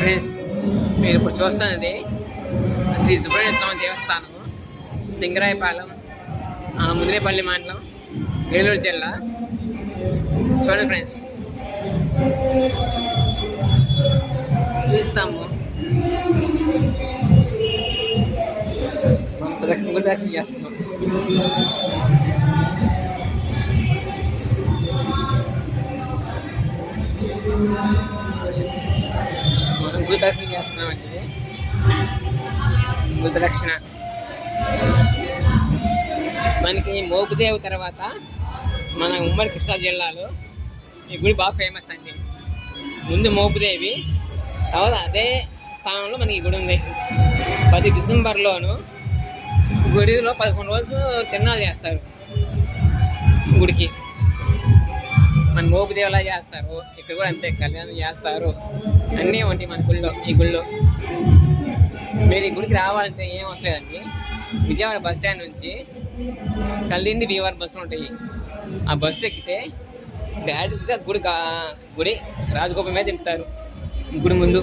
Friends మీరు ఇప్పుడు చూస్తున్నది శ్రీ సుబ్రహ్మణ్య స్వామి దేవస్థానం సింగరాయపాలెం ఆ, ముదిరేపల్లి మండలం ఏలూరు జిల్లా. చూడండి ఫ్రెండ్స్. చూస్తాము మనం దర్శనం ప్రదక్షిణ చేస్తున్నాం. గురుదక్షిణ చేస్తున్నామండి. గురుదక్షిణ. మనకి మోపుదేవి తర్వాత మన ఉమ్మడి కృష్ణా జిల్లాలో ఈ గుడి బాగా ఫేమస్ అండి. ముందు మోపుదేవి తర్వాత అదే స్థానంలో మనకి ఈ గుడి ఉంది. పది డిసెంబర్లోను గుడిలో పదకొండు రోజులు తిరణాలు చేస్తారు గుడికి. మన మోపుదేవిలా చేస్తారు. ఇక్కడ కూడా అంతే కళ్యాణం చేస్తారు. అన్నీ ఉంటాయి మన గుళ్ళో ఈ గుళ్ళో. మీరు ఈ గుడికి రావాలంటే ఏం అవసరం విజయవాడ బస్ స్టాండ్ నుంచి కల్లిండి బీవర్ బస్సులు ఉంటాయి. ఆ బస్సు ఎక్కితే డైరెక్ట్గా గుడి గుడి రాజగోపురం మీద దింపుతారు. గుడి ముందు.